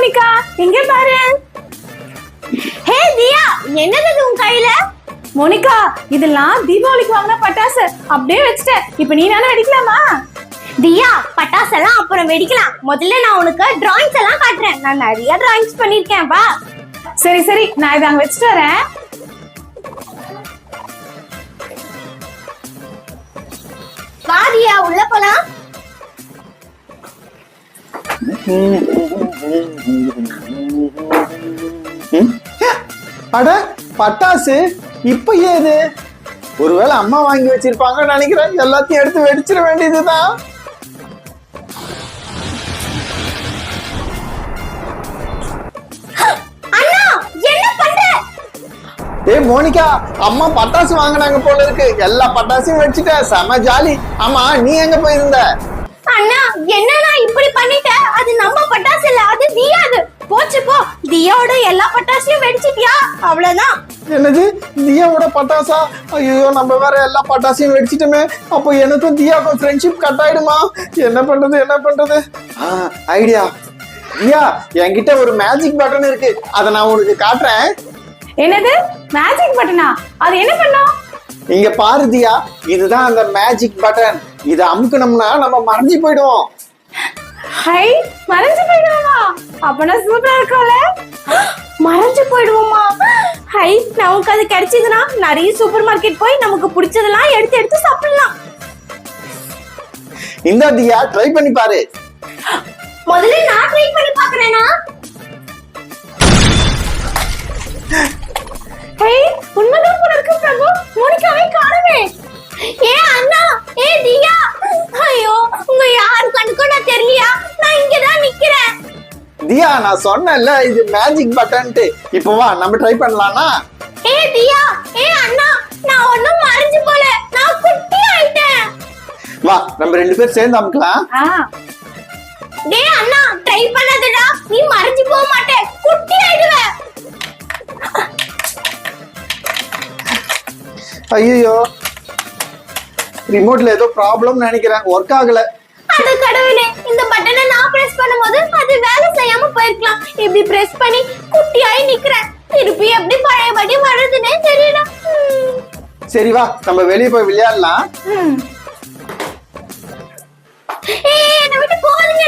Monica இங்க பாரு? ஹே தியா என்னது உன் கையில? மோனிகா இதெல்லாம் தீபாவளிக்கு வாங்கின பட்டாசு. அப்படியே வச்சுட்டேன். இப்போ நீ நானும் வெடிக்கலாமா? தியா பட்டாசெல்லாம் அப்புறம் வெடிக்கலாம். முதல்ல நான் உனக்கு டிராயிங்ஸ் எல்லாம் காட்டுறேன். நான் நிறைய டிராயிங்ஸ் பண்ணிருக்கேன் வா. சரி சரி நான் இதை அங்க வச்சுட்டு வரேன். வா தியா உள்ள போலாம். அட பட்டாசு இப்ப ஏது? ஒருவேளை அம்மா வாங்கி வச்சிருப்பாங்கன்னு நினைக்கிறேன். எல்லாத்தையும் எடுத்து வெடிச்சிட வேண்டியதுதான். ஏய் மோனிகா அம்மா பட்டாசு வாங்கினாங்க போல இருக்கு. எல்லா பட்டாசையும் வச்சுட்ட செம ஜாலி. ஆமா நீ எங்க போயிருந்த? அண்ணா என்னண்ணா இப்படி பண்ணிட்ட? அது நம்ம பட்டாசு இல்ல அது தியாது போச்சு போ. தியாவோட எல்லா பட்டாசையும் வெடிச்சிட்டியா? அவ்வளவுதான். என்னது? தியாவோட பட்டாசா? ஐயோ நம்ம வேற எல்லா பட்டாசையும் வெடிச்சிட்டோமே. அப்போ எனக்கும் தியாவுக்கும் ஃப்ரெண்ட்ஷிப் கட் ஆயிடுமா? என்ன பண்றது என்ன பண்றது? ஐடியா தியா என்கிட்ட ஒரு மேஜிக் பட்டன் இருக்கு. அதை நான் உனக்கு காட்டுறேன். என்னது? மேஜிக் பட்டனா அது என்ன பண்ணும்? இங்க பாரு தியா இதுதான் அந்த மேஜிக் பட்டன் இதை அமுக்கணும்னா நம்ம மறைஞ்சு போயிடுவோம். ஹை மறைஞ்சு போயிடுவாமா? அப்பனா சூப்பரா இருக்கும்ல. மறைஞ்சு போயிடுவோமா? ஹை நமக்கு அது கிடைச்சதுன்னா நிறைய சூப்பர் மார்க்கெட் போய் நமக்கு பிடிச்சதெல்லாம் எடுத்து எடுத்து சாப்பிடலாம். இந்த தியா ட்ரை பண்ணி பாரு. முதல்ல நான் ட்ரை பண்ணி தியா நான் சொன்னேன்ல இது மேஜிக் பட்டன்ட்டு இப்போ வா நம்ம ட்ரை பண்ணலாம்னா? ஏ தியா ஏ அண்ணா நான் ஒண்ணும் மறைஞ்சு போல. நான் குட்டி ஆயிட்டேன். வா நம்ம ரெண்டு பேரும் சேர்ந்து அமுக்கலாம். டேய் அண்ணா ட்ரை பண்ணாதடா. நீ மறைஞ்சு போக மாட்டே குட்டி ஆயிடுவ. ஐயோ ரிமோட்ல ஏதோ ப்ராப்ளம் நினைக்கிறேன். ஒர்க் ஆகல. அட கடவுளே இந்த பட்டனை நான் பிரஸ் பண்ணும்போது அது வேலை செய்யாம போயிருக்கலாம். இப்படி பிரஸ் பண்ணி குட்டியாயி நிக்கிறேன் திருப்பி எப்படி பழையபடி வர்றதுன்னே தெரியல. சரி வா நம்ம வெளியே போய் விளையாடலாம். ஏய் என்னை விட்டு போகாதீங்க